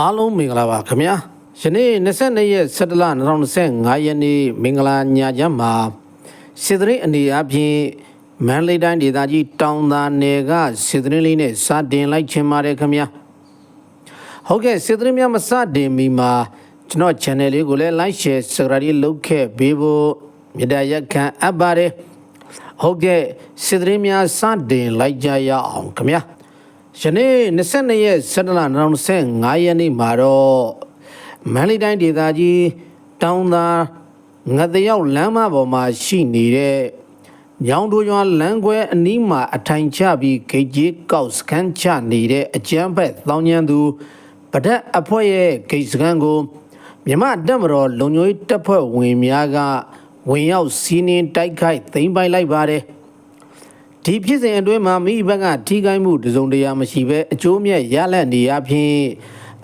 အားလုံးမင်္ဂလာပါခင်ဗျာယနေ့22ရက်17လ2025ရက်နေ့မင်္ဂလာညချမ်းမှာစစ်တရင်အနေအချင်းမန္တလေးတိုင်းဒေသကြီးတောင်သာနယ်ကစစ်တရင်လေးနဲ့စတင်လိုက်ခြင်းပါတယ်ခင်ဗျာဟုတ်ကဲ့စစ်တရင်များမစတင်မီမှာကျွန်တော် channel လေးကိုလည်း like share subscribe လုပ်ခဲ့ပေးဖို့မြတ်ရက်ခံအပ်ပါတယ်ဟုတ်ကဲ့စစ်တရင်များစတင်လိုက်ကြရအောင်ခင်ဗျာ ယနေ့22ရက်17လ2025ရက်နေ့မှာတော့မန္တလေးတိုင်းဒေသကြီးတောင်သာငတ်တရောက်လမ်းမပေါ်မှာရှိနေတဲ့ညောင်တို့ရွာလမ်းခွဲအနီးမှာအထိုင်ချပြီးဂိတ်ကြီးကောက်စခန်းချနေတဲ့အကျန်းဖက်တောင်းညံသူဗဒက်အဖွဲ့ရဲ့ဂိတ်စခန်းကိုမြမတက်မတော်လုံညွေးတပ်ဖွဲ့ဝင်များကဝင်ရောက်စီးနင်းတိုက်ခိုက်သိမ်းပိုက်လိုက်ပါတယ် ဒီဖြစ်စဉ်အတွင်းမှာမိဘကထိခိုက်မှုတစုံတရာမရှိဘဲအကျိုးမြတ်ရလက်နေရဖြင့်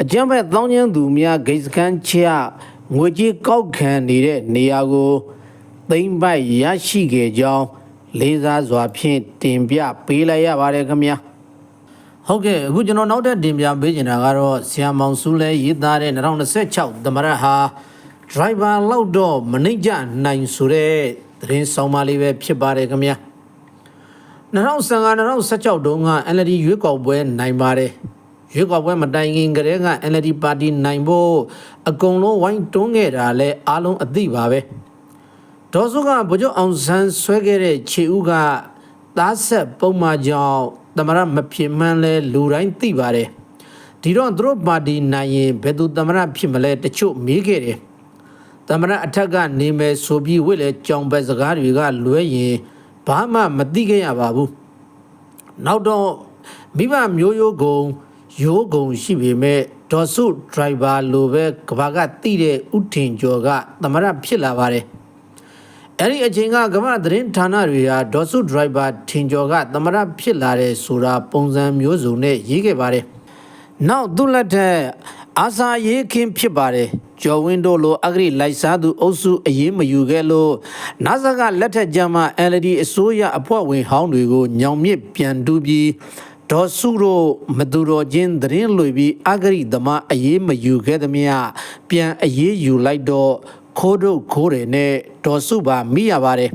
အကြမ်းဖက်သောင်းကျန်းသူများဂိတ်စခန်းချငွေကြေးကောက်ခံနေတဲ့နေရာကိုသိမ့်ပိုက်ရရှိခဲ့ကြောင်းလေးစားစွာဖြင့်တင်ပြပေးလိုက်ရပါတယ်ခင်ဗျာဟုတ်ကဲ့အခုကျွန်တော်နောက်ထပ်တင်ပြပေးချင်တာကတော့ဆီယမောင်စုလဲရေးသားတဲ့2026သမရဟာ driver လောက်တော့မနှိမ့်ကြနိုင်ဆိုတဲ့သတင်းဆောင်မလေးပဲဖြစ်ပါတယ်ခင်ဗျာ 2015-2016တုန်းက NLD ရွေးကောက်ပွဲနိုင်ပါတယ်ရွေးကောက်ပွဲမတိုင်ခင်ကတည်းက NLD ပါတီနိုင်ဖို့အကုန်လုံးဝိုင်းတွန်းခဲ့တာလဲအားလုံးအသိပါပဲဒေါ်စုကဗိုလ်ချုပ်အောင်ဆန်းဆွဲခဲ့တဲ့ခြေဥကသားဆက်ပုံမှန်ကြောင့်သမရမဖြစ်မှန်းလဲလူတိုင်းသိပါတယ်ဒီတော့သူတို့ပါတီနိုင်ရင်ဘယ်သူသမရဖြစ်မလဲတချို့မေးခဲ့တယ်သမရအထက်ကနေမယ်ဆိုပြီးဝိလေကြောင်ပဲစကားတွေကလွဲရင် ဘာမှမသိခဲ့ရပါဘူးနောက်တော့မိဘမျိုးရိုးကုံရိုးကုံရှိပေမဲ့ဒေါ်စုဒရိုင်ဘာလိုပဲကဘာကတိတဲ့ဥထင်ကျော်ကသမရဖြစ်လာပါတယ်အဲ့ဒီအချိန်ကကမ္ဘာသတင်းဌာနတွေဟာဒေါ်စုဒရိုင်ဘာထင်ကျော်ကသမရဖြစ်လာတဲ့ဆိုတာပုံစံမျိုးစုံနဲ့ရေးခဲ့ပါတယ်နောက်သူ့လက်ထက် အာစာရေးခင်းဖြစ်ပါတယ်ကျော်ဝင်းတို့လိုအဂရိလိုက်စားသူအုပ်စုအရေးမယူခဲ့လို့နာဇာကလက်ထက်ကြမှာ LD အစိုးရအဖွဲ့ဝင်ဟောင်းတွေကိုညောင်မြစ်ပြန်တူးပြီးဒေါ်စုတို့မသူတော်ချင်းသတင်းလွေပြီးအဂရိသမားအရေးမယူခဲ့သမျှပြန်အရေးယူလိုက်တော့ခိုးတို့ခိုးတယ်နဲ့ဒေါ်စုပါမိရပါတယ်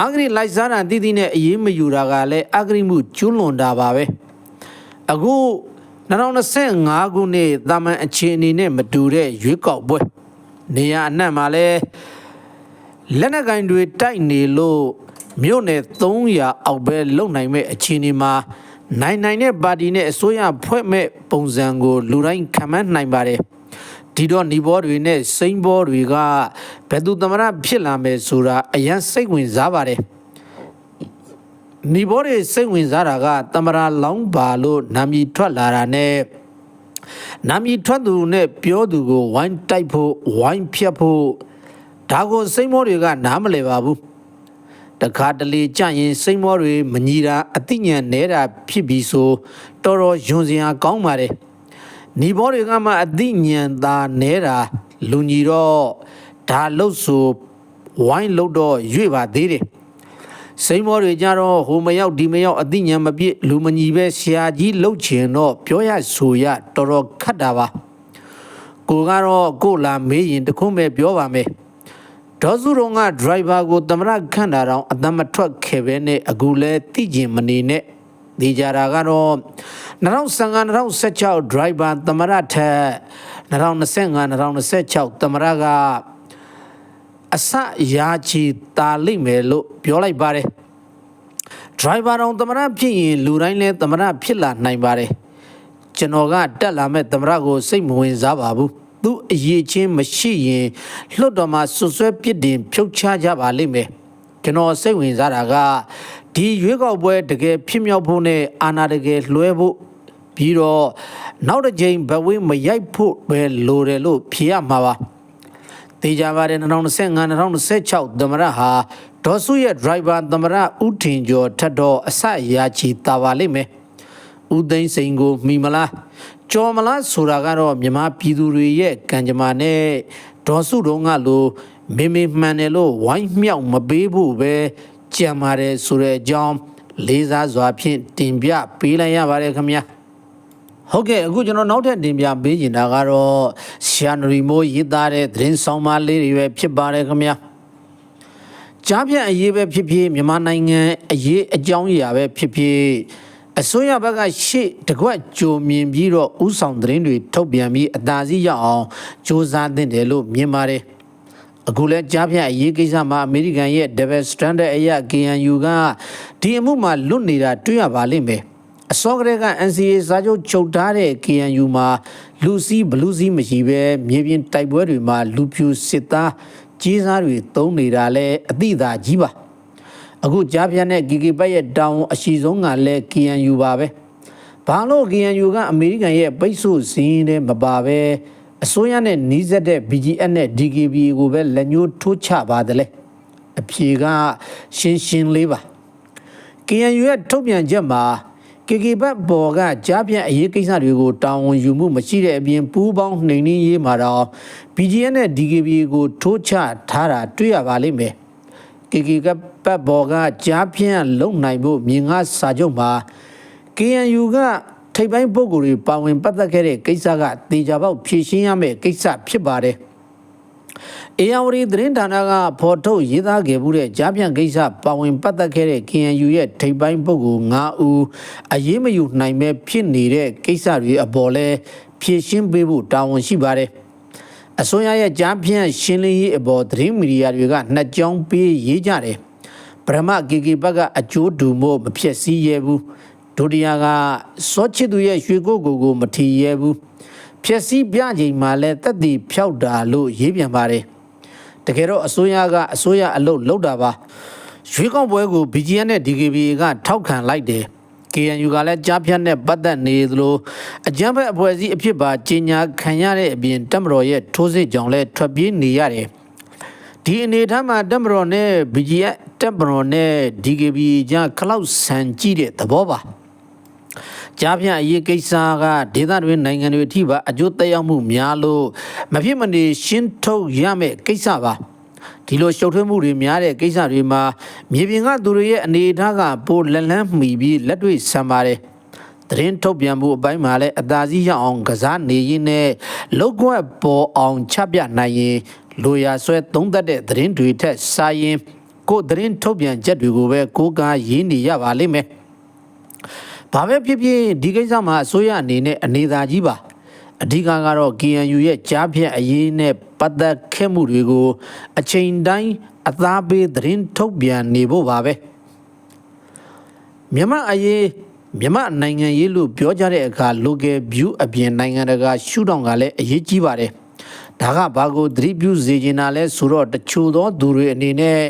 အဂရိလိုက်စားတာတိတိနဲ့အရေးမယူတာကလည်းအဂရိမှုကျွလွန်တာပါပဲအခု 2025ခုနှစ်တာမန်အခြေအနေနဲ့မတူတဲ့ရွေးကောက်ပွဲနေရာအနှံ့မှာလဲလက်နက်ကင်တွေတိုက်နေလို့မြို့နယ်300အောက်ပဲလုံနိုင်မဲ့အခြေအနေမှာနိုင်နိုင်တဲ့ပါတီနဲ့အစိုးရဖွဲ့မဲ့ပုံစံကိုလူတိုင်းခံမှန်းနိုင်ပါတယ်ဒီတော့ညီဘောတွေနဲ့စိမ့်ဘောတွေကဘယ်သူသမရဖြစ်လာမယ်ဆိုတာအရန်စိတ်ဝင်စားပါတယ် နီဘောတွေစိတ်ဝင်စားတာကတမရာလောင်းပါလို့နာမည်ထွက်လာတာနဲ့နာမည်ထွက်သူနဲ့ပြောသူကိုဝိုင်းတိုက်ဖို့ဝိုင်းဖြတ်ဖို့ဒါကိုစိတ်မောတွေက နားမလည်ပါဘူးတခါတလေကြရင်စိတ်မောတွေမညီတာအသိဉာဏ်နဲတာဖြစ်ပြီးဆိုတော်တော်ယွန်စရာကောင်းပါတယ်နီဘောတွေကမှအသိဉာဏ်သာနဲတာလူညီတော့ဒါလို့ဆိုဝိုင်းလို့တော့ရွေ့ပါသေးတယ် စိန်မောတွေကြတော့ဟိုမရောက်ဒီမရောက်အသိဉာဏ်မပြည့်လူမညီပဲဆရာကြီးလှုပ်ချင်တော့ပြောရဆိုရတော်တော်ခတ်တာပါကိုကတော့ကိုလာမေးရင်တခုမဲ့ပြောပါမယ်ဒေါ်စုရုံကဒရိုင်ဘာကိုသမရခန့်တာတော့အသက်မထွက်ခဲ့ပဲနဲ့အခုလဲသိကျင်မနေနဲ့ဒီကြတာကတော့2015 2016ဒရိုင်ဘာသမရထက်2025 2026သမရက အစရာချီတာလိမ့်မယ်လို့ပြောလိုက်ပါတယ်။ driver တော်သမရဖြစ်ရင်လူတိုင်းလည်းသမရဖြစ်လာနိုင်ပါတယ်။ကျွန်တော်ကတက်လာမဲ့သမရကိုစိတ်မဝင်စားပါဘူး။သူအရေးချင်းမရှိရင်လွတ်တော်မှာဆွဆွဲပြစ်တင်ဖြုတ်ချကြပါလိမ့်မယ်။ကျွန်တော်စိတ်ဝင်စားတာကဒီရွေးကောက်ပွဲတကယ်ဖြစ်မြောက်ဖို့နဲ့အာဏာတကယ်လွှဲဖို့ပြီးတော့နောက်တစ်ကြိမ်ဘဝင်းမရိုက်ဖို့ပဲလိုတယ်လို့ဖြေရမှာပါ။ တေချာပါတယ်2025 2026သမရဟာဒေါ်စုရဲ့ driver သမရဥထင်ကျော်ထက်တော့အစရာချီတာပါလိမ့်မယ်။ဥသိန်းစိန်ကိုမိမလားကြော်မလားဆိုတာကတော့မြမပြည်သူတွေရဲ့ကံကြမ္မာနဲ့ဒေါ်စုတော်ကလိုမေမေမှန်တယ်လို့ဝိုင်းမြောက်မပေးဖို့ပဲကြံပါတယ်ဆိုတဲ့အကြောင်းလေးစားစွာဖြင့်တင်ပြပေးလိုက်ရပါတယ်ခင်ဗျာ။ ဟုတ်ကဲ့အခုကျွန်တော်နောက်ထပ်တင်ပြပေးချင်တာကတော့ရှာနရီမိုးရေးသားတဲ့သတင်းဆောင်မလေးတွေပဲဖြစ်ပါတယ်ခင်ဗျာကြားပြန့်အရေးပဲဖြစ်ဖြစ်မြန်မာနိုင်ငံအရေးအကြောင်းအရာပဲဖြစ်ဖြစ်အစိုးရဘက်ကရှေ့တကွက်ကြိုမြင်ပြီးတော့ဥဆောင်သတင်းတွေထုတ်ပြန်ပြီးအသာစီးရအောင်စ조사သင့်တယ်လို့မြင်ပါတယ်အခုလဲကြားဖြတ်အရေးကိစ္စမှာအမေရိကန်ရဲ့ Double Standard အရာ KNU ကဒီအမှုမှာလွတ်နေတာတွေ့ရပါလိမ့်မယ် အစောကတည်းက NCA စာချုပ်ချုပ်ထားတဲ့ KNU မှာလူစီးဘလူးစီးမရှိပဲမြေပြင်တိုက်ပွဲတွေမှာလူဖြူစစ်သားကြီးစားတွေတုံးနေတာလဲအတိအသာကြီးပါအခုကြားဖြတ်တဲ့ GK ဘက်ရဲ့တောင်အရှိဆုံးကလဲ KNU ပါပဲဘာလို့ KNU ကအမေရိကန်ရဲ့ပိတ်ဆို့စည်းင်းတဲ့မပါပဲအစိုးရနဲ့နှီးစပ်တဲ့ BGF နဲ့ DKB ကိုပဲလက်ညှိုးထိုးချပါတယ်လေအဖြေကရှင်းရှင်းလေးပါ KNU ရဲ့ထုတ်ပြန်ချက်မှာ KK ဘတ်ဘော်ကကြားပြန့်အရေးကိစ္စတွေကိုတာဝန်ယူမှုမရှိတဲ့အပြင်ပူးပေါင်းနှိမ်နင်းရေးမှာတော့ BGN နဲ့ DKB ကိုထိုးချထားတာတွေ့ရပါလိမ့်မယ်။ KK ကဘတ်ဘော်ကကြားပြန့်လုံနိုင်ဖို့မြင်ငါစာချုပ်မှာ KNU ကထိပ်ပိုင်းပုဂ္ဂိုလ်တွေပါဝင်ပတ်သက်ခဲ့တဲ့ကိစ္စကတေချာပေါက်ဖြေရှင်းရမယ့်ကိစ္စဖြစ်ပါတယ်။ အေယာဝတီသတင်းဌာနကဖော်ထုတ်ရေးသားခဲ့မှုတဲ့ကြားပြန်ကိစ္စပါဝင်ပတ်သက်ခဲ့တဲ့ KNU ရဲ့ထိပ်ပိုင်းပုဂ္ဂိုလ်9ဦးအရေးမယူနိုင်ပဲဖြစ်နေတဲ့ကိစ္စတွေအပေါ်လဲဖြေရှင်းပေးဖို့တာဝန်ရှိပါတယ်။အစိုးရရဲ့ကြားပြန်ရှင်းလင်းရေးအပေါ်သတင်းမီဒီယာတွေကနှစ်ကြောင်းပေးရေးကြတယ်။ပရမ KK ဘက်ကအကျိုးတူမို့မဖြစ်စည်းရဘူးဒုတိယကစောချစ်သူရဲ့ရွှေကိုကိုကိုမထီရဲဘူး ဖြက်စီးပြချိန်မှာလဲတက်တီဖြောက်တာလို့ရေးပြန်ပါတယ်တကယ်တော့အစိုးရကအစိုးရအလုပ်လုပ်တာပါရွှေကောက်ပွဲကို BGN နဲ့ DKB ကထောက်ခံလိုက်တယ် KNU ကလည်းကြားဖြတ်နဲ့ပတ်သက်နေသလိုအကြမ်းဖက်အဖွဲ့အစည်းအဖြစ်ပါကြီးညာခံရတဲ့အပြင်တက်မတော်ရဲ့ထိုးစစ်ကြောင့်လဲထွက်ပြေးနေရတယ်ဒီအနေထားမှာတက်မတော်နဲ့ BGN တက်မတော်နဲ့ DKB ကြားခလောက်ဆန်ကြည့်တဲ့သဘောပါ ကြားဖြန့်အရေးကိစ္စကဒေသတွင်းနိုင်ငံတွေအထိပါအကျိုးသက်ရောက်မှုများလို့မဖြစ်မနေရှင်းထုတ်ရမယ့်ကိစ္စပါဒီလိုရှုပ်ထွေးမှုတွေများတဲ့ကိစ္စတွေမှာမြေပြင်ကသူတွေရဲ့အနေအထားကပိုလက်လန်းမှီပြီးလက်တွေ့ဆံပါတယ်သတင်းထုတ်ပြန်မှုအပိုင်းမှာလည်းအသာစီးရအောင်ကစားနေရင်းနဲ့လောက်ကွက်ပေါ်အောင်ချပြနိုင်ရင်လိုရာဆွဲသုံးသက်တဲ့သတင်းတွေထက်စာရင်ကိုသတင်းထုတ်ပြန်ချက်တွေကိုပဲကိုးကားရေးနေရပါလိမ့်မယ်။ ဘာပဲဖြစ်ဖြစ်ဒီကိစ္စမှာအစိုးရအနေနဲ့အနေသာကြီးပါအဓိကကတော့ KNU ရဲ့ကြားဖြတ်အရေးနဲ့ပတ်သက်ခဲ့မှုတွေကိုအချိန်တိုင်းအသားပေးသတင်းထုတ်ပြန်နေဖို့ပါပဲမြန်မာအရေးမြန်မာနိုင်ငံရေးလို့ပြောကြတဲ့အခါ local view အပြင်နိုင်ငံတကာရှုထောင့်ကလည်းအရေးကြီးပါတယ်ဒါကဘာကိုသတိပြုစေချင်တာလဲဆိုတော့တချို့သောသူတွေအနေနဲ့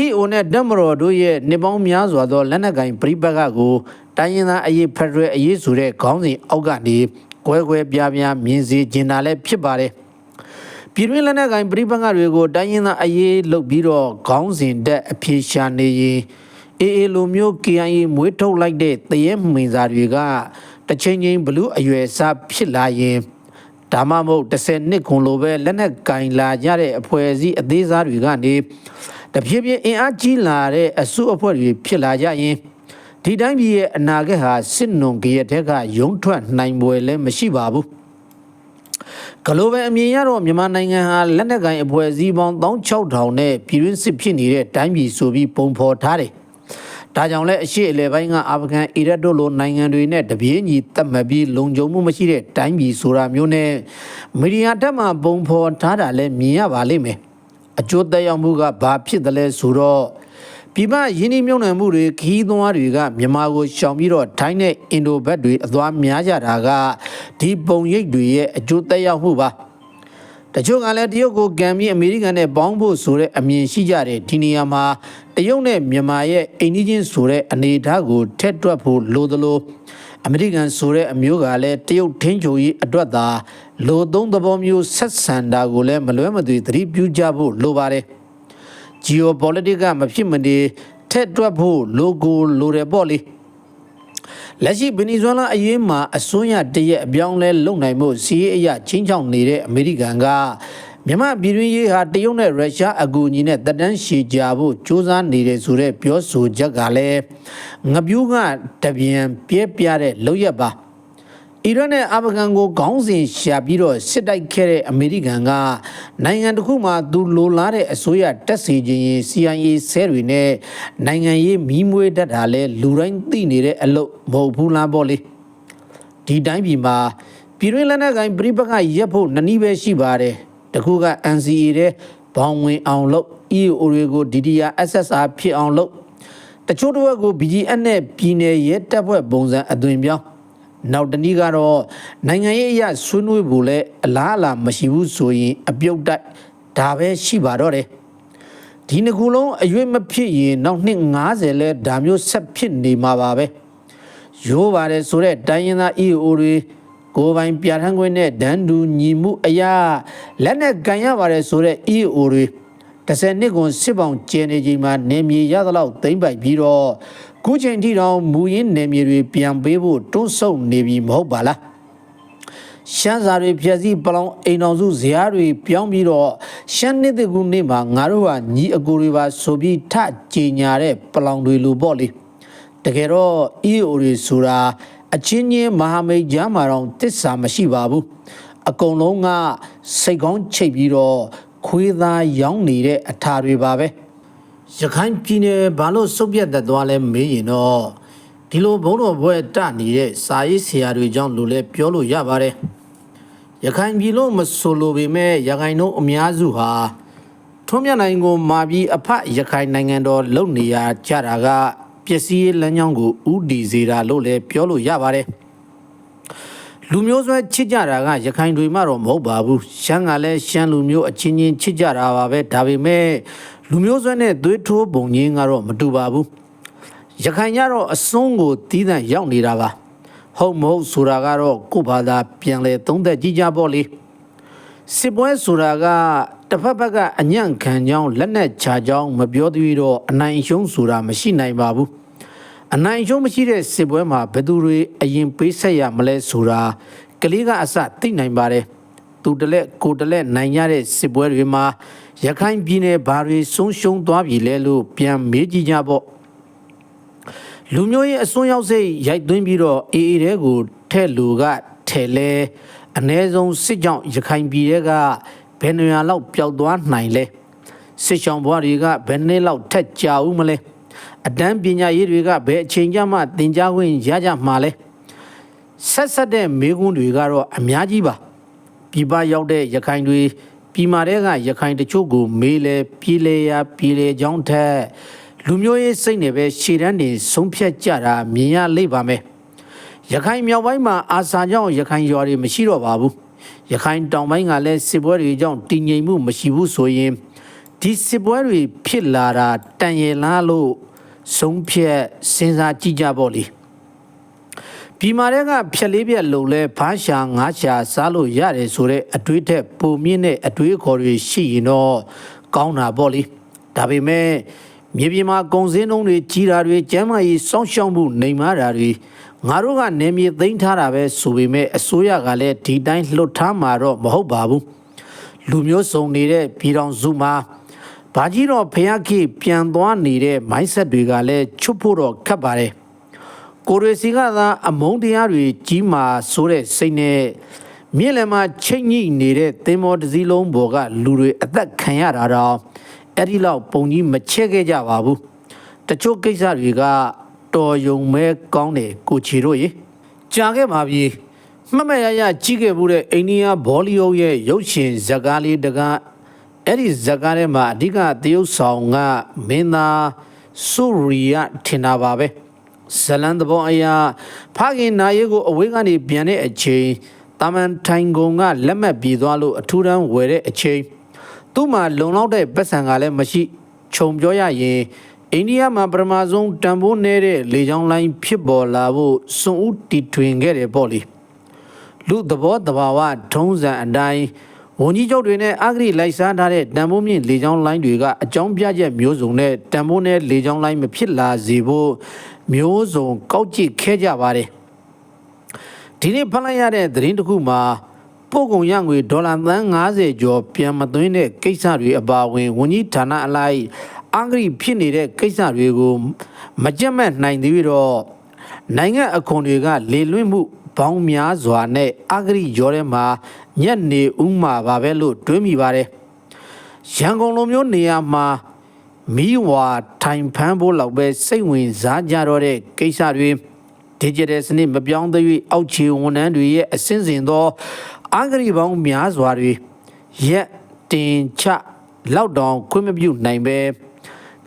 EO နဲ့ဓမ္မတော်တို့ရဲ့နှစ်ပေါင်းများစွာသောလက်နက်ကင်ပြိပက္ခကို တိုင်းရင်းသားအရေးဖက်ဒရယ်အရေးဆိုတဲ့ခေါင်းစဉ်အောက်ကနေကွဲကွဲပြားပြားမြင်စေချင်တာလည်းဖြစ်ပါတယ်ပြည်တွင်းလက်နက်ကင်ပြိပက္ခတွေကိုတိုင်းရင်းသားအရေးလုပ်ပြီးတော့ခေါင်းစဉ်တက်အပြေရှာနေရင်အေးအေးလိုမျိုး KIA မွေးထုတ်လိုက်တဲ့တရဲမှင်စာတွေကတစ်ချိန်ချင်းဘလူးအရွယ်စားဖြစ်လာရင်ဒါမှမဟုတ်10နှစ်ခွန်လိုပဲလက်နက်ကင်လာကြတဲ့အဖွဲ့အစည်းအသေးစားတွေကနေတဖြည်းဖြည်းအင်အားကြီးလာတဲ့အစုအဖွဲ့တွေဖြစ်လာကြရင် ဒီတိုင်းပြည်ရဲ့အနာဂတ်ဟာစစ်နုံကြရတဲ့ကယုံထွက်နိုင်ပွဲလည်းမရှိပါဘူးဂလိုဘယ်အမြင်ရတော့မြန်မာနိုင်ငံဟာလက်နက်ကိုင်အဖွဲ့အစည်းပေါင်း16000နဲ့ပြည်တွင်းစစ်ဖြစ်နေတဲ့တိုင်းပြည်ဆိုပြီးပုံဖော်ထားတယ်။ဒါကြောင့်လဲအရှိအလဲပိုင်းကအာဖဂန်အီရတ်တို့လိုနိုင်ငံတွေနဲ့တပြေးညီတတ်မှတ်ပြီးလုံခြုံမှုမရှိတဲ့တိုင်းပြည်ဆိုတာမျိုးနဲ့မီဒီယာတက်မှပုံဖော်ထားတာလဲမြင်ရပါလိမ့်မယ်။အကျိုးသက်ရောက်မှုကဘာဖြစ်တယ်လဲဆိုတော့ ပြည်ပယင်းနှိမ့်မြုံနယ်မှုတွေခီးသွွားတွေကမြန်မာကိုရှောင်ပြီးတော့ထိုင်းနဲ့အင်ဒိုဘက်တွေအသွားများကြတာကဒီပုံရိပ်တွေရဲ့အကျိုးသက်ရောက်မှုပါတချို့ကလည်းတရုတ်ကိုကံပြီးအမေရိကန်နဲ့ပေါင်းဖို့ဆိုတဲ့အမြင်ရှိကြတယ်ဒီနေရာမှာတရုတ်နဲ့မြန်မာရဲ့အိန္ဒိချင်းဆိုတဲ့အနေအထားကိုထက်တွက်ဖို့လိုသလိုအမေရိကန်ဆိုတဲ့အမျိုးကလည်းတရုတ်ထင်းချိုကြီးအတွက်သာလိုသုံးသဘောမျိုးဆက်ဆံတာကိုလည်းမလွဲမသွေသတိပြုကြဖို့လိုပါတယ် geopolitics ကမဖြစ်မနေထက်တွက်ဖို့လိုကိုလိုတယ်ပေါ့လေလက်ရှိဗင်နီဇွဲလားအရေးမှာအစွန်းရတရက်အပြောင်းလဲလုပ်နိုင်မှုစီးရေးအရာချင်းချောင်းနေတဲ့အမေရိကန်ကမြန်မာပြည်တွင်းရေးဟာတရုတ်နဲ့ရုရှားအကူအညီနဲ့တတန်းရှည်ကြဖို့စ조사နေတယ်ဆိုတဲ့ပြောဆိုချက်ကလည်းငပြူးကတပြန်ပြဲပြတဲ့လောက်ရပါ အီရန်နဲ့အာဖဂန်ကိုခေါင်းစဉ်ရှာပြီးတော့စစ်တိုက်ခဲ့တဲ့အမေရိကန်ကနိုင်ငံတစ်ခုမှာသူလိုလားတဲ့အစိုးရတက်စီခြင်းရင် CIA ဆဲတွေနဲ့နိုင်ငံရေးမီးမွေးတတ်တာလဲလူတိုင်းသိနေတဲ့အလုပ်မဟုတ်ဘူးလားပေါ့လေဒီတိုင်းပြည်မှာပြည်တွင်းလက်နက်ကိုင်ပြိပကရက်ဖို့နည်းနည်းပဲရှိပါတယ်တခုက NCA တဲ့ဘောင်ဝင်အောင်လုပ် EO တွေကို DDR SSR ဖြစ်အောင်လုပ်တချို့တစ်ဝက်ကို BGN နဲ့ပြည်နယ်ရဲတပ်ဖွဲ့ပုံစံအသွင်ပြောင်း နောက်တနည်းကတော့နိုင်ငံရေးအရာဆွေးနွေးဖို့လဲအလားအလာမရှိဘူးဆိုရင် အပြုတ်တိုက်ဒါပဲရှိပါတော့တယ်ဒီနှစ်ခုလုံးအရွေးမဖြစ်ရင်နောက်နှစ်90လဲဒါမျိုးဆက်ဖြစ်နေမှာပါပဲရိုးပါတယ်ဆိုတဲ့တိုင်းရင်းသား EO တွေကိုယ်ပိုင်ပြဋ္ဌာန်းခွင့်နဲ့ဒန်းတူညီမှုအရာလက်နဲ့ကန်ရပါတယ်ဆိုတဲ့ EO တွေ30နှစ်ကွန်စစ်ပောင်ကျင်းနေချိန်မှာနေမြေရသလောက်သိမ့်ပိုက်ပြီးတော့ ခုချိန်ထိတောင်မူရင်းနေမြေတွေပြန်ပေးဖို့တွန်းဆုတ်နေပြီမဟုတ်ပါလားရှမ်းစာတွေဖြည့်စည်းပလောင်အိမ်တော်စုဇရာတွေပြောင်းပြီးတော့ရှမ်းနှစ်တကူနေ့မှာငါတို့ဟာညီအကိုတွေပါဆိုပြီးထကြေညာတဲ့ပလောင်တွေလိုပေါ့လေတကယ်တော့ EO တွေဆိုတာအချင်းချင်းမဟာမိတ်ကြားမှာတော့တစ္ဆာမရှိပါဘူးအကုန်လုံးကစိတ်ကောင်းချိတ်ပြီးတော့ခွေးသားရောင်းနေတဲ့အထာတွေပါပဲ ရခိုင်ပြည်နယ်ဘာလို့စုပ်ပြတ်သက်သွားလဲမေးရင်တော့ဒီလိုဘုံတော်ဘွဲတနေတဲ့စာရေးဆရာတွေကြောင့်လို့လဲပြောလို့ရပါတယ်ရခိုင်ပြည်လို့မဆိုလိုပေမဲ့ရခိုင်တို့အများစုဟာထွန်းမြတ်နိုင်ကိုမာပြီးအဖရခိုင်နိုင်ငံတော်လုံနေရကြတာကပစ္စည်းလမ်းကြောင်းကိုဥတီစေတာလို့လည်းပြောလို့ရပါတယ်လူမျိုးဆွဲချစ်ကြတာကရခိုင်တွေမှတော့မဟုတ်ပါဘူးရှမ်းကလည်းရှမ်းလူမျိုးအချင်းချင်းချစ်ကြတာပါပဲဒါပေမဲ့ လူမျိုးဆွဲနဲ့သွေးထိုးပုံချင်းကတော့မတူပါဘူးရခိုင်ညတော့အစွန်းကိုတီးတန့်ရောက်နေတာပါဟုတ်မဟုတ်ဆိုတာကတော့ကိုယ့်ဘာသာပြန်လဲသုံးသက်ကြည့်ကြပေါ့လေစစ်ပွဲဆိုတာကတစ်ဖက်ဖက်ကအညံ့ခံကြောင်းလက်နက်ချကြောင်းမပြောသေးတော့အနိုင်ရှုံးဆိုတာမရှိနိုင်ပါဘူးအနိုင်ရှုံးမရှိတဲ့စစ်ပွဲမှာဘယ်သူတွေအရင်ပေးဆက်ရမလဲဆိုတာကလေးကအစသိနိုင်ပါတယ်သူတလက်ကိုတလက်နိုင်ရတဲ့စစ်ပွဲတွေမှာ ရခိုင်ပြည်နယ်ဘာတွေဆုံးရှုံးသွားပြီလဲလို့ပြန်မေးကြည့်ကြပေါ့လူမျိုးရေးအစွန်းရောက်စိတ်ရိုက်သွင်းပြီးတော့အေးအေးတဲကိုထဲ့လူကထဲ့လဲအ ਨੇ ဆုံးစစ်ကြောင့်ရခိုင်ပြည်ကဘယ်နေရာလောက်ပျောက်သွားနိုင်လဲစစ်ဆောင်ဘွားတွေကဘယ်နှစ်လောက်ထက်ကြာဦးမလဲအတန်းပညာရေးတွေကဘယ်အချိန်ကျမှသင်ကြားခွင့်ရကြမှာလဲဆက်ဆက်တဲ့မေးခွန်းတွေကတော့အများကြီးပါပြည်ပရောက်တဲ့ရခိုင်တွေ ပြည်မာတဲ့ကရခိုင်တချို့ကိုမေးလဲပြည်လေရာပြည်လေချောင်းထက်လူမျိုးရေးစိတ်နဲ့ပဲရှေ့တန်းနေဆုံးဖြတ်ကြတာမြင်ရလိမ့်ပါမယ်ရခိုင်မြောက်ပိုင်းမှာအာဆာကြောင့်ရခိုင်ရွာတွေမရှိတော့ပါဘူးရခိုင်တောင်ပိုင်းကလည်းစစ်ပွဲတွေကြောင့်တည်ငြိမ်မှုမရှိဘူးဆိုရင်ဒီစစ်ပွဲတွေဖြစ်လာတာတန်ရလားလို့ဆုံးဖြတ်စဉ်းစားကြည့်ကြပေါ့လေ ပြည်မာတဲ့ကဖြက်လေးပြက်လုံလဲဘားရှာငါးရှာစားလို့ရတယ်ဆိုတဲ့အတွေးထက်ပုံမြင့်တဲ့အတွေးအခေါ်တွေရှိရင်တော့ကောင်းတာပေါ့လေဒါပေမဲ့မြေပြင်မှာကုံစင်းနှုံးတွေကြီးတာတွေကျမ်းမာရေးစောင့်ရှောက်မှုနေမာတာတွေငါတို့ကနေမြေသိမ်းထားတာပဲဆိုပေမဲ့အစိုးရကလည်းဒီတိုင်းလှုပ်ထားမှာတော့မဟုတ်ပါဘူးလူမျိုးစုံနေတဲ့ပြည်တော်စုမှာဘာကြီးတော့ဖျက်ခိပြန်သွားနေတဲ့ mindset တွေကလည်းချွတ်ဖို့တော့ခက်ပါတယ် ကိုရီစီကသာအမုန်းတရားတွေကြီးမာဆိုတဲ့စိတ်နဲ့မြင့်လယ်မှာချိတ်ညိနေတဲ့သင်္ဘောတစ်စီးလုံးပေါ်ကလူတွေအသက်ခံရတာတော့အဲ့ဒီလောက်ပုံကြီးမချက်ခဲ့ကြပါဘူးတချို့ကိစ္စတွေကတော်ယုံမဲကောင်းတယ်ကိုချီတို့ရေကြာခဲ့ပါပြီမှတ်မရရကြီးခဲ့မှုတဲ့အိန္ဒိယဘောလီယုဒ်ရဲ့ရုပ်ရှင်ဇာတ်ကားလေးတကားအဲ့ဒီဇာတ်ကားထဲမှာအဓိကသရုပ်ဆောင်ကမင်းသားဆူရီယထင်တာပါပဲ ဇလန်သဘောအရာဖခင်နာယေကိုအဝေးကနေပြန်တဲ့အချိန်တာမန်ထိုင်ကုံကလက်မှတ်ပြေးသွားလို့အထူးတန်းဝယ်တဲ့အချိန်သူ့မှာလုံလောက်တဲ့ပတ်စံကလည်းမရှိခြုံပြောရရင်အိန္ဒိယမှာပထမဆုံးတန်ဖိုးနေတဲ့လေကြောင်းလိုင်းဖြစ်ပေါ်လာဖို့စွန့်ဦးတီထွင်ခဲ့တယ်ပေါ့လေလူသဘောတဘာဝထုံးစံအတိုင်း ဝန်ကြီးချုပ်တွေနဲ့အဂရိလိုက်စားထားတဲ့တန်ဖိုးမြင့်လေကြောင်းလိုင်းတွေကအကြောင်းပြချက်မျိုးစုံနဲ့တန်ဖိုးနဲ့လေကြောင်းလိုင်းမဖြစ်လာစေဖို့မျိုးစုံကောက်ကြည့်ခဲ့ကြပါတယ်ဒီနေ့ဖတ်လိုက်ရတဲ့သတင်းတစ်ခုမှာပို့ကုန်ရငွေဒေါ်လာသန်း90ကျော်ပြန်မသွင်းတဲ့ကိစ္စတွေအပါအဝင်ဝန်ကြီးဌာနအလိုက်အင်္ဂရိဖြစ်နေတဲ့ကိစ္စတွေကိုမကြက်မဲ့နိုင်သေးပြီးတော့နိုင်ငံအခွန်တွေကလေလွင့်မှု ပေါင်းများစွာနဲ့အဂရိရောထဲမှာညက်နေဥမှာပါပဲလို့တွေးမိပါတယ်ရန်ကုန်လိုမျိုးနေရာမှာမီးဝါထိုင်ဖမ်းဖို့လောက်ပဲစိတ်ဝင်စားကြတော့တဲ့ကိစ္စတွေ digital စနစ်မပြောင်းသေး၍အောက်ခြေဝန်ထမ်းတွေရဲ့အစင်းစင်သောအဂရိပေါင်းများစွာတွေရက်တင်ချလောက်တောင်ခွင့်မပြုနိုင်ပဲ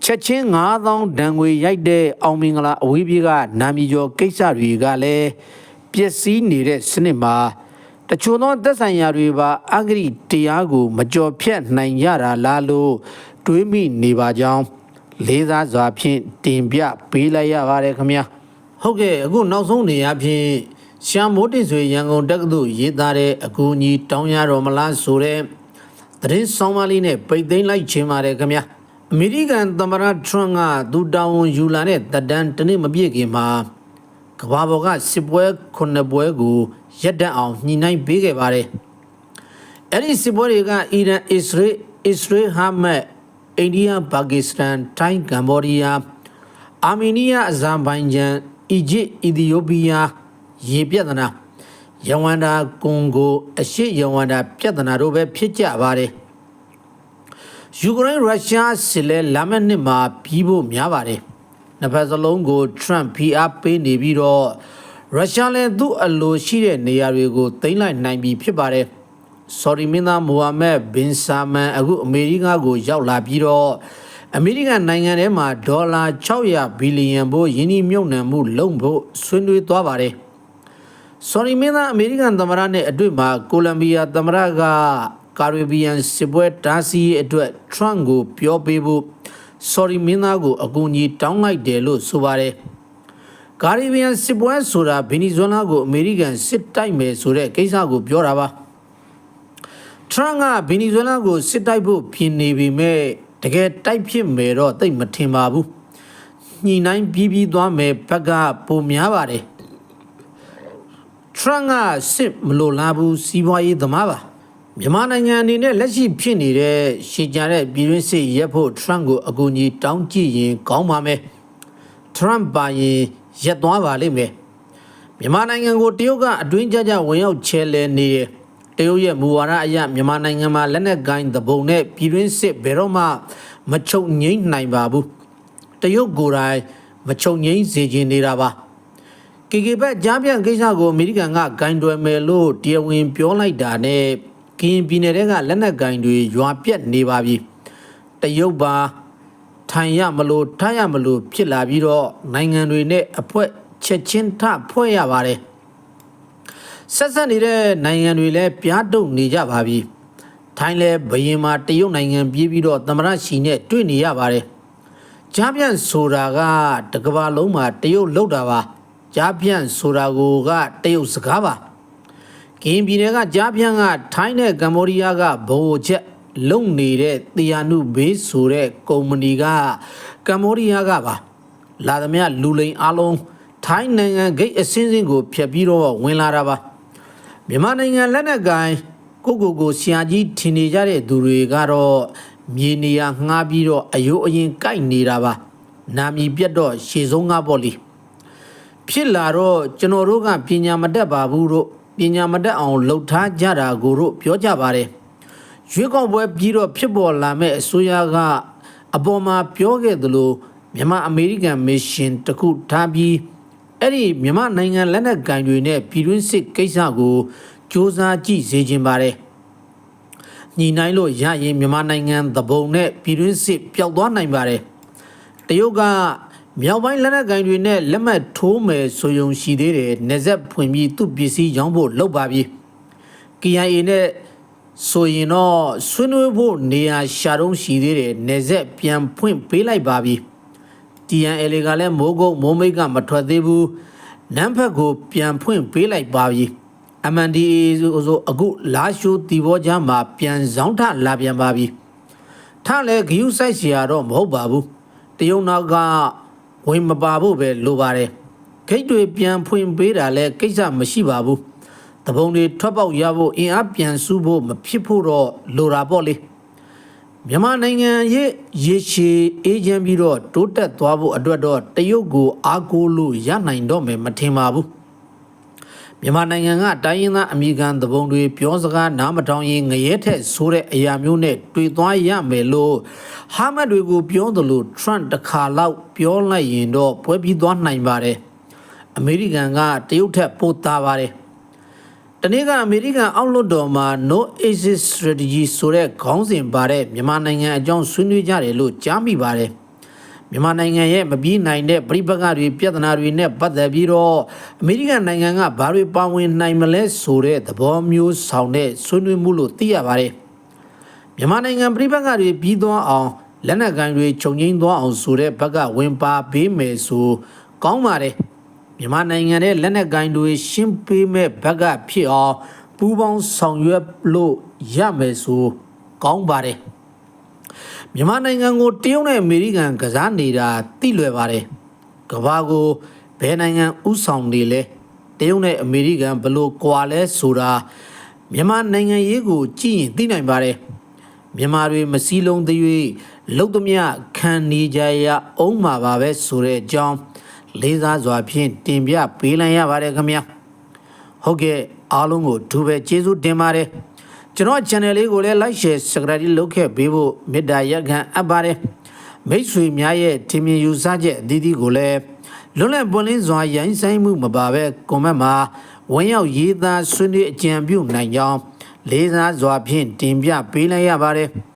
ချက်ချင်း9000ဒဏ်ငွေရိုက်တဲ့အောင်မင်္ဂလာအဝေးပြေးကနာမည်ကျော်ကိစ္စတွေကလည်း ပျက်စီးနေတဲ့စနစ်မှာတချို့သောသက်ဆိုင်ရာတွေပါအဂရိတရားကို မကြော်ဖြတ်နိုင်ကြတာလားလို့တွေးမိနေပါကြောင်းလေးစားစွာဖြင့်တင်ပြပေးလိုက်ရပါတယ်ခင်ဗျာဟုတ်ကဲ့အခုနောက်ဆုံးနေရာဖြင့်ရှာမိုးတင်ဆွေရန်ကုန်တက္ကသိုလ်ရေးသားတဲ့အကူအညီတောင်းရတော်မလားဆိုတဲ့သတင်းဆောင်မလေးနဲ့ပိတ်သိမ်းလိုက်ခြင်းပါတယ်ခင်ဗျာအမေရိကန်သမ္မတထရန့်ကသူတာဝန်ယူလာတဲ့တပ်တန်းတစ်နှစ်မပြည့်ခင်မှာ ကမ္ဘာပေါ်ကစစ်ပွဲခုနှစ်ပွဲကိုရပ်တန့်အောင်ညှိနှိုင်းပေးခဲ့ပါတယ်။အဲ့ဒီစစ်ပွဲတွေကအီရန်၊အစ္စရေး၊အစ္စရေးဟာမတ်၊အိန္ဒိယ၊ပါကစ္စတန်၊ထိုင်း၊ကမ္ဘောဒီးယား၊အာမေးနီးယား၊အဇာဘိုင်ဂျန်၊အီဂျစ်၊အီသီယိုးပီးယားရေပြဿနာယဝန္တာကွန်ဂိုအရှေ့ယဝန္တာပြဿနာတို့ပဲဖြစ်ကြပါတယ်။ယူကရိန်းရုရှားစစ်လဲလာမယ့်နှစ်မှာပြီးဖို့များပါတယ်။ နှစ်ဖက်စလုံးကို Trump ဖိအားပေးနေပြီးတော့ရုရှားလည်းသူ့အလိုရှိတဲ့နေရာတွေကိုသိမ်းလိုက်နိုင်ပြီဖြစ်ပါတယ်။ Sorry မင်းသားမိုဟာမက်ဘင်ဆာမန်အခုအမေရိကကို ရောက်လာပြီးတော့အမေရိကန်နိုင်ငံထဲမှာဒေါ်လာ600ဘီလီယံဖို့ယင်းနှိမ့်မြုပ်နှံမှုလုပ်ဖို့ဆွေးနွေးသွားပါတယ်။ Sorry မင်းသားအမေရိကန်သမ္မတနဲ့အတွေ့မှာကိုလံဘီယာသမ္မတကကာရီဘီယန်စစ်ပွဲတားဆီးရေးအတွက် Trump ကို ပြောပေးဖို့ Sorry မင်းသားကိုအကူအညီတောင်းလိုက်တယ်လို့ဆိုပါတယ်။ကာရီဘီယန်စစ်ပွဲဆိုတာဗင်နီဇွဲလားကိုအမေရိကန်စစ်တိုက်မယ်ဆိုတဲ့ကိစ္စကိုပြောတာပါ။ Trump ကဗင်နီဇွဲလားကိုစစ်တိုက်ဖို့ပြင်နေပေမဲ့တကယ်တိုက်ဖြစ်မယ်တော့သိမထင်ပါဘူး။ညှိနှိုင်းပြီးပြီးသွားမယ်ဘက်ကပုံများပါတယ်။ Trump ကစစ်မလိုလားဘူးစီးပွားရေးသမားပါ မြန်မာနိုင်ငံအနေနဲ့လက်ရှိဖြစ်နေတဲ့ရှေ့ကြတဲ့ပြည်တွင်းစစ်ရက်ဖို့ Trump ကိုအကူအညီတောင်းကြည့်ရင်ကောင်းပါမယ် Trump ပါရင်ရက်သွားပါလိမ့်မယ်မြန်မာနိုင်ငံကိုတရုတ်ကအတွင်းကြကြဝင်ရောက်ချဲလဲနေတယ်တရုတ်ရဲ့မူဝါဒအရမြန်မာနိုင်ငံမှာလက်နက်ကိုင်းသဘုံနဲ့ပြည်တွင်းစစ်ဘယ်တော့မှမချုပ်ငိမ့်နိုင်ပါဘူးတရုတ်ကိုယ်တိုင်မချုပ်ငိမ့်စေခြင်းနေတာပါ KK ဘက်ကြားပြန်ကိစ္စကိုအမေရိကန်ကဂိုင်းတွယ်မယ်လို့တရားဝင်ပြောလိုက်တာနဲ့ ကရင်ပြည်နယ်ကလက်နက်ကင်တွေရွာပြက်နေပါပြီတရုတ်ပါထိုင်ရမလို့ထားရမလို့ဖြစ်လာပြီးတော့နိုင်ငံတွေနဲ့အဖွဲ့ချက်ချင်းထဖွဲ့ရပါတယ်ဆက်ဆက်နေတဲ့နိုင်ငံတွေလည်းပြားတုံနေကြပါပြီထိုင်းလည်းဘရင်မှာတရုတ်နိုင်ငံပြေးပြီးတော့သမရရှိနဲ့တွေ့နေရပါတယ်ကြားပြန်ဆိုတာကတကဘာလုံးမှာတရုတ်လောက်တာပါကြားပြန်ဆိုတာကိုကတရုတ်စကားပါ ကရင်ပြည်နယ်ကကြားပြန့်ကထိုင်းနဲ့ကမ္ဘောဒီးယားကဗဟိုချက်လုံနေတဲ့တီယာနုဘေးဆိုတဲ့ကုမ္ပဏီကကမ္ဘောဒီးယားကပါ လာသမျှလူလိန်အလုံးထိုင်းနိုင်ငံဂိတ်အစင်းစင်းကိုဖျက်ပြီးတော့ဝင်လာတာပါမြန်မာနိုင်ငံလက်နက်ကိုင်ကိုကိုကိုဆရာကြီးထင်နေကြတဲ့သူတွေကတော့မြေနေရငှားပြီးတော့အယိုးအရင်ကြိုက်နေတာပါ နာမည်ပြတ်တော့ရှေဆုံးကားပေါ့လေဖြစ်လာတော့ကျွန်တော်တို့ကပညာမတတ်ပါဘူးတို့ ပညာမတတ်အောင်လှုပ်ထားကြတာကိုတို့ပြောကြပါတယ်ရွေးကောက်ပွဲပြီးတော့ဖြစ်ပေါ်လာမဲ့အစိုးရကအပေါ်မှာပြောခဲ့သလိုမြန်မာအမေရိကန်မစ်ရှင်တခုထားပြီးအဲ့ဒီမြန်မာနိုင်ငံလက်နက်ကင်တွေနဲ့ပြည်တွင်းစစ်ကိစ္စကိုစ조사ကြည့်စေခြင်းပါတယ်ညီနိုင်လို့ရရင်မြန်မာနိုင်ငံသဘုံနဲ့ပြည်တွင်းစစ်ပျောက်သွားနိုင်ပါတယ်တရုတ်က မြောက်ပိုင်းလက်နက်ကိုင်တွေနဲ့လက်မှတ်ထိုးမယ်ဆိုယုံရှိသေးတယ်နေဆက်ဖွင့်ပြီးသူ့ပစ္စည်းရောင်းဖို့လုပ်ပါပြီ KIA နဲ့ဆိုရင်တော့ဆွေးနွေးဖို့နေရာရှာတော့ရှိသေးတယ်နေဆက်ပြန်ဖွင့်ပေးလိုက်ပါပြီ TNL ကလည်းမိုးကုတ်မိုးမိတ်ကမထွက်သေးဘူးနန်းဖက်ကိုပြန်ဖွင့်ပေးလိုက်ပါပြီ MNDAA ဆိုဆိုအခုလာရှိုးတီဘောကြားမှာပြန်ဆောင်ထလာပြန်ပါပြီထလည်းဂယုဆိုင်စီရတော့မဟုတ်ပါဘူးတရုတ်နောက်က ဝင်မပါဖို့ပဲလိုပါတယ်ဂိတ်တွေပြန်ဖွင့်ပေးတာလည်းကိစ္စမရှိပါဘူးတပုံတွေထွက်ပေါက်ရဖို့အင်အားပြန်စုဖို့မဖြစ်ဖို့တော့လိုတာပေါ့လေမြန်မာနိုင်ငံရဲ့ရေရှည်အေဂျင့်ပြီးတော့တိုးတက်သွားဖို့အတွက်တော့တရုတ်ကိုအားကိုးလို့ရနိုင်တော့မယ်မထင်ပါဘူး မြန်မာနိုင်ငံကတိုင်းရင်းသားအမိခံသဘုံတွေပြောစကားနားမထောင်ရင်ငရဲထက်ဆိုးတဲ့အရာမျိုးနဲ့တွေ့သွားရမယ်လို့ဟာမတ်တွေကိုပြောသလို Trump တစ်ခါလောက်ပြောလိုက်ရင်တော့ပွဲပြီးသွားနိုင်ပါတယ်အမေရိကန်ကတရုတ်ထက်ပိုသားပါတယ်တနေ့ကအမေရိကန်အောက်လွှတ်တော်မှာ No Exit Strategy ဆိုတဲ့ခေါင်းစဉ်ပါတဲ့မြန်မာနိုင်ငံအကြောင်းဆွေးနွေးကြတယ်လို့ကြားမိပါတယ် မြန်မာနိုင်ငံရဲ့မပြီးနိုင်တဲ့ပြိပက္ခတွေပြဿနာတွေနဲ့ပတ်သက်ပြီးတော့အမေရိကန်နိုင်ငံကဘာတွေပါဝင်နိုင်မလဲဆိုတဲ့သဘောမျိုးဆောင်တဲ့ဆွေးနွေးမှုလို့သိရပါတယ်မြန်မာနိုင်ငံပြိပက္ခတွေပြီးသွားအောင်လက်နက်ကိုင်တွေခြုံငိမ့်သွားအောင်ဆိုတဲ့ဘက်ကဝင်ပါပေးမယ်ဆိုကောင်းပါတယ်မြန်မာနိုင်ငံရဲ့လက်နက်ကိုင်တွေရှင်းပေးမဲ့ဘက်ကဖြစ်အောင်ပူးပေါင်းဆောင်ရွက်လို့ရမယ်ဆိုကောင်းပါတယ် မြန်မာနိုင်ငံကိုတရုတ်နဲ့အမေရိကန်ကစားနေတာသိလွယ်ပါတယ်။ကမ္ဘာကိုဘယ်နိုင်ငံဥဆောင်နေလဲတရုတ်နဲ့အမေရိကန်ဘယ်လို့ကွာလဲဆိုတာမြန်မာနိုင်ငံရေးကိုကြည့်ရင်သိနိုင်ပါတယ်။မြန်မာတွေမစည်းလုံးသေး၍လုံသမျှခံနေကြရအောင်မှာပါပဲဆိုတဲ့အကြောင်းလေးစားစွာဖြင့်တင်ပြပေးလိုက်ရပါတယ်ခင်ဗျာ။ဟုတ်ကဲ့အားလုံးကိုဒူပဲကျေးဇူးတင်ပါတယ် ကျွန်တော် channel လေးကိုလည်း like share subscribe လုပ်ခဲ့ပေးဖို့မေတ္တာရက်ခံအပ်ပါတယ်မိတ်ဆွေများရဲ့ထင်မြင်ယူဆချက်အသီးသီးကိုလည်းလွတ်လပ်ပွင့်လင်းစွာရိုင်းဆိုင်မှုမပါဘဲကွန်မန့်မှာဝင်ရောက်ရေးသားဆွေးနွေးအကြံပြုနိုင်ကြောင်းလေးစားစွာဖြင့်တင်ပြပေးလိုက်ရပါတယ်